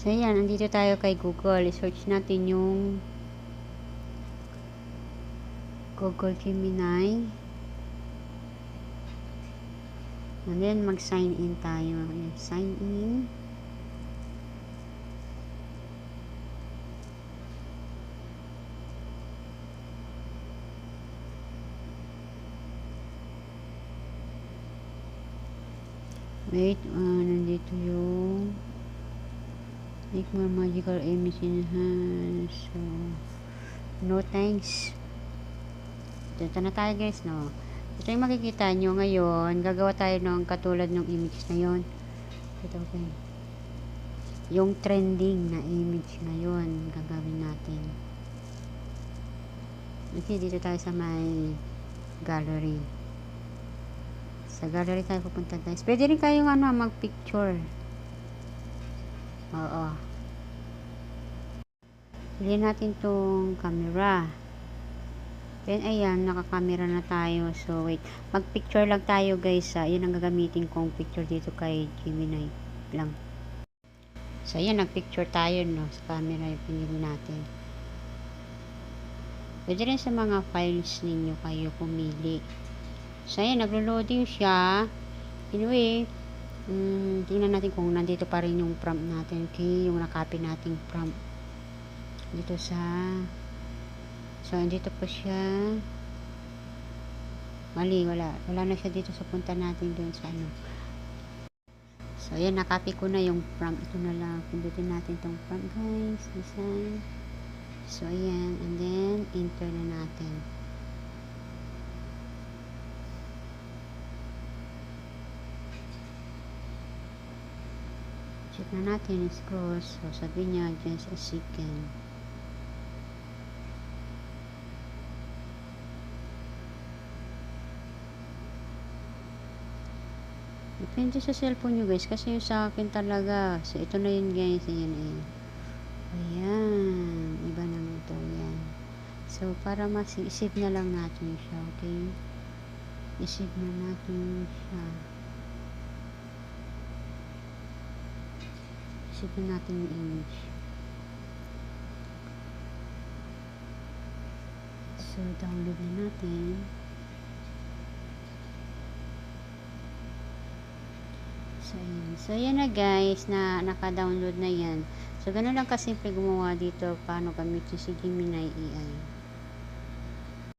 So, yan. Nandito tayo kay Google. I-search natin yung Google Gemini. And then, mag-sign in tayo. Ayan, sign in. Wait, ah, nandito yung make more magical image enhance. So, no thanks. Dito na tayo guys, no? Ito yung makikita nyo ngayon. Gagawa tayo ng katulad ng image na yon. Ito, okay. Yung trending na image ngayon, gagawin natin. Okay, dito tayo sa may gallery. Sa gallery tayo pupunta guys. Pwede rin kayong ano, mag-picture. Oo. Piliin natin tong camera. Then, ayan, nakakamera na tayo. So, wait. Mag-picture lang tayo, guys. Ah. Yun ang gagamitin kong picture dito kay Gemini lang. So, ayan, nag-picture tayo, no? Sa camera yung pinili natin. Pwede rin sa mga files ninyo kayo pumili. So, ayan, naglo-loading siya. Anyway, mm, tingnan natin kung nandito pa rin yung prompt natin. Okay, yung nakopy nating prompt. Dito sa So, andito po siya. Mali, wala. Wala na siya dito sa punta natin doon sa ano. So, ayan, nakopy ko na yung prompt. Ito na lang. Pindutin natin tong prompt, guys. Design. So, ayan. And then, enter na natin. Check na natin. Scroll. So, sabi niya, just a second. Depende sa cellphone nyo guys. Kasi yung sa akin talaga. So, ito na yun guys. Ayan, ayan. Ayan. Iba naman ito. Ayan. So, para mas isip na lang natin siya. Okay? Isip na natin siya. Isip na natin yung image. So, download na natin. So, ayan. So, ayan na guys, na naka-download na yan. So, ganun lang kasimple gumawa dito paano gamitin si Gemini AI.